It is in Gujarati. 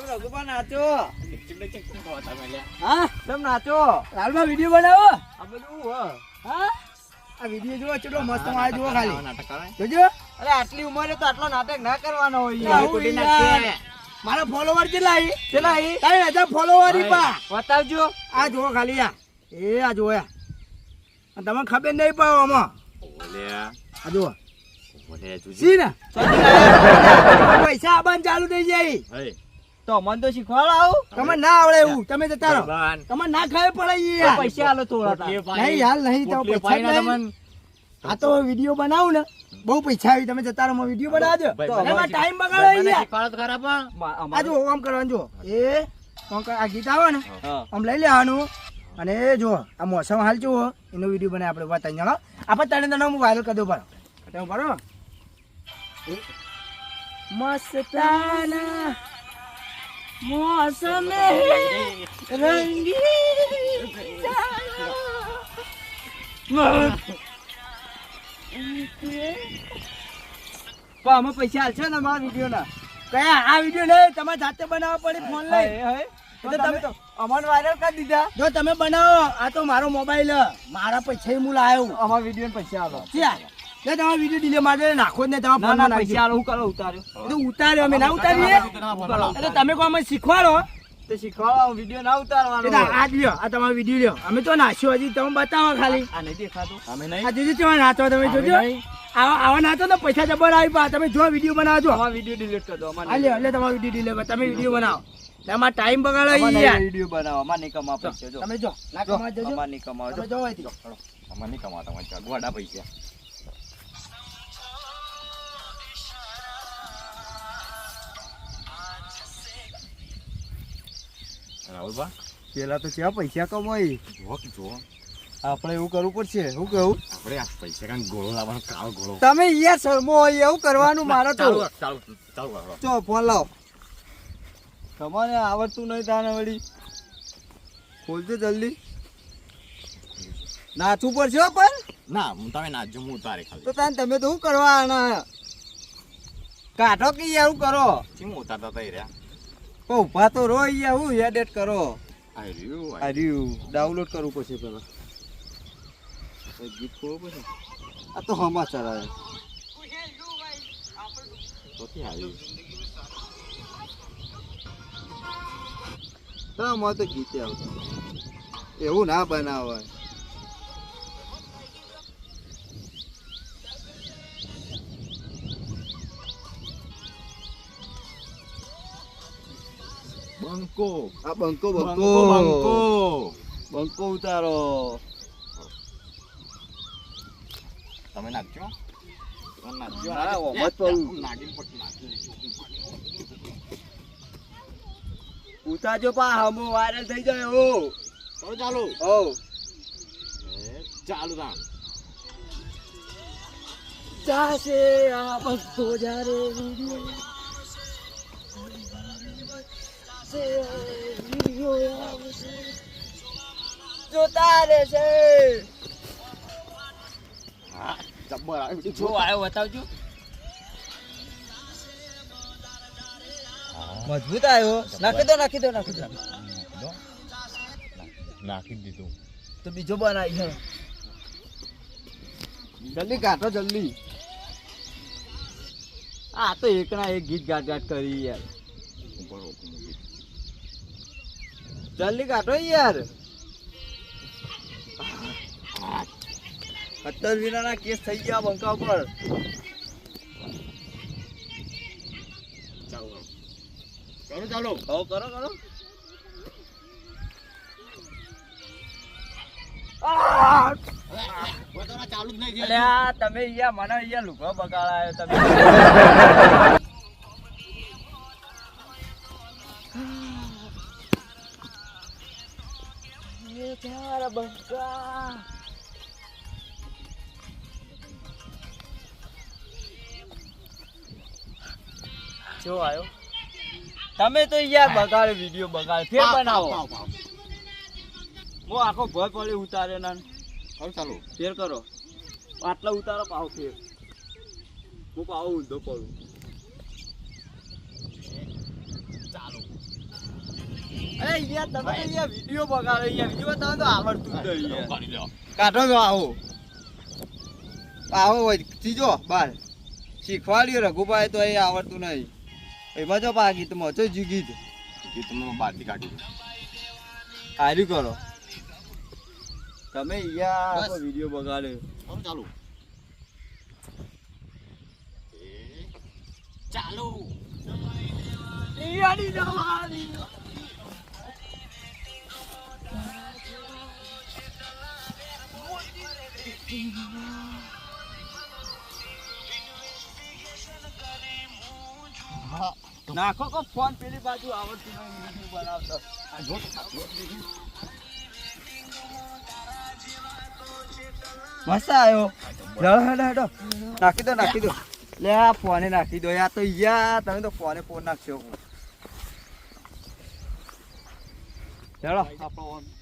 રઘુબા નાચો તમે હા? તમે નાચો લાલબા વીડિયો બનાવો? આ બધું હા આ વીડિયો જુઓ કેટલો મસ્ત મારે જુઓ ખાલી. નાટક જોજો. અરે આટલી ઉંમરે તો આટલો નાટક ના કરવાનો હોય. મારા ફોલોવર કેટલા આવી કેટલા ઈ? ત્રણ હજાર ફોલોવર ઈ પા બતાવજો. આ જોવો ખાલી આ. એ આ અને તમને ખબર નહીં પડે આમાં. આ. જુઓ. પૈસા આવવાનું ચાલુ થઈ જાય. તો મને તો શીખવાડ આવું. તમે ના આવડે એવું. તમે જતા રહો તમે ના ખાય પડે પૈસા હાલો થોડા નહીં હાલ નહીં તો પૈસા આ તો વીડિયો બનાવું ને. બહુ પૈસા આવી તમે જતા રહો વીડિયો બનાવજો. એમાં ટાઈમ બગાડો શીખવાડો તો ખરા પણ. મા- આ જો આમ કરવાનું જો એ આ ગીત આવે ને. આમ લઈ લેવાનું. અને એ જો આ મોસમ હાલ જુઓ. એનો વીડિયો બનાવી આપણે વાત જણો. આપણે તને તને હું વાયરલ કરી દઉં બરો તમે બરો મસ્તાના મોસમ અમે પૈસા હાલશે ને અમારા વીડિયો ના કયા? આ વીડિયો નહીં તમારે જાતે બનાવવા પડે ફોન લઈ. તમે તો અમને વાયરલ કરી દીધા. જો તમે બનાવો આ તો મારો મોબાઈલ મારા પૈસા હું લાવ્યો અમારા વીડિયો પૈસા આવો ત્યાં જો તમારો વીડિયો ડીલે મારે નાખો જ નહીં તમારા ના ના પૈસા આલો હું કરો ઉતાર્યો. તો ઉતાર્યો અમે ના ઉતારીએ. એટલે તમે કોઈ અમે શીખવાડો? તો શીખવાડો વીડિયો ના ઉતારવાનો. એટલે આ જ લ્યો આ તમારો વીડિયો લ્યો. અમે તો નાખ્યો હજી તમે બતાવો ખાલી. આ નહીં દેખાતો. અમે આ નહીં જોજો કેવા નાચો તમે જોજો. આવા આવા નાચો તો પૈસા જબર આવી પા તમે જો વીડિયો બનાવજો. અમારા વીડિયો ડિલીટ કરી દો અમારે આ લ્યો તમારો વીડિયો ડિલીટ તમે વીડિયો બનાવો. તમારા ટાઈમ બગાડો યાર વીડિયો બનાવો અમારે નહીં કમાવા પૈસા જો. તમે જો ના કમાવા જજો. અમારે નહીં કમાવા તમે જો અહીંથી. નહીં હોય ગોડા પૈસા. રાહુલભા, પેલા તો ક્યાં પૈસા કમાઈ. જો જો આપણે એવું કરવું પડશે. શું કહું? આપણે આ પૈસા કાંઈ ગોળો લાવવાનો કાળો ગોળો. તમે યાર શરમો હોય એવું કરવાનું મારે તો. ચો ફોન લાવો. તમારે આવડતું નહીં તાને વળી. ખોલજો જલ્દી. નાચવું પડશે પણ. ના હું તમે નાચજો હું ખાલી. તો તાને તમે તો શું કરવાના કાઢો કે યાર કરો? કેમ ઉતારતા હતા રહ્યા? પણ ઊભા તો રો અહીંયા હું એડિટ કરો. આ રહ્યું, ડાઉનલોડ કરવું પડશે પેલા ગીત ખોલવું પડશે? આ તો સમાચાર આવે. તો અમારે તો ગીતે આવતા. એવું ના બનાવાય. બંકો આ બંકો બંકો બંકો બંકો બંકો ઉતારો તમે નાચજો તમે નાચજો હા, ઓમ જ પડું. નાગીન પટ્ટી નાખજો. ઉતારજો પા હમો વાયરલ થઈ જાય ઓ ચાલો ચાલો ઓ એ, ચાલુ રાખ જાશે આ બંકો જ્યારે વિડિયો જોતા રહેશે હા જબ્બર આવે જો આવ્યો બતાવજો મજબૂત આવ્યો નાખી દો નાખી દો નાખી દો. નાખી દીધું તો બીજો બનાવી છે જલ્દી કાઢો, જલ્દી આ તો એક ના એક ગીત ગાટ ગાટ કરી યાર ઉપર ઉપર મૂકી. જલ્દી કાઢો યાર. સત્તર વિનાના કેસ થઈ ગયા બંકા ઉપર. ચાલો. ચાલો ચાલો. હો કરો કરો. ચાલુ જ નહીં તમે અહીંયા મને અહીંયા લુગડો બગાડાયો તમે. ये bancar. જો આયો તમે તો યાર બગાડે વિડિયો બગાડે ફેર બનાવો. હું આખો ભય પડી ઉતાર્યો ના હવે ચાલો. ફેર કરો. આટલા ઉતારો પાવ ફેર. હું પાવ ઊંધો પડું. અરે યાર તમે યાર વીડિયો બગાડો યાર વીડિયો તમે તો આવડતું જ નહીં યાર કાઢો તો આવો. આવો હોય ચીજો બાર. શીખવાડ્યું રઘુભાઈ તો એ આવડતું નહીં. એમાં જો પા ગીતમાં જો જી ગીત. ગીતમાં બહારથી કાઢી હાર્યું કરો. તમે યાર. વીડિયો બગાડે. કરો ચાલુ. એ, નાખો કો, ફોન પેલી બાજુ આવડતું મસ્ત આવ્યો હેડો હેડો નાખી દો નાખી દો. લે, આ ફોને નાખી દો યાર. તો યાર, તમે તો ફોને ફોન નાખશો. ચલો આપણો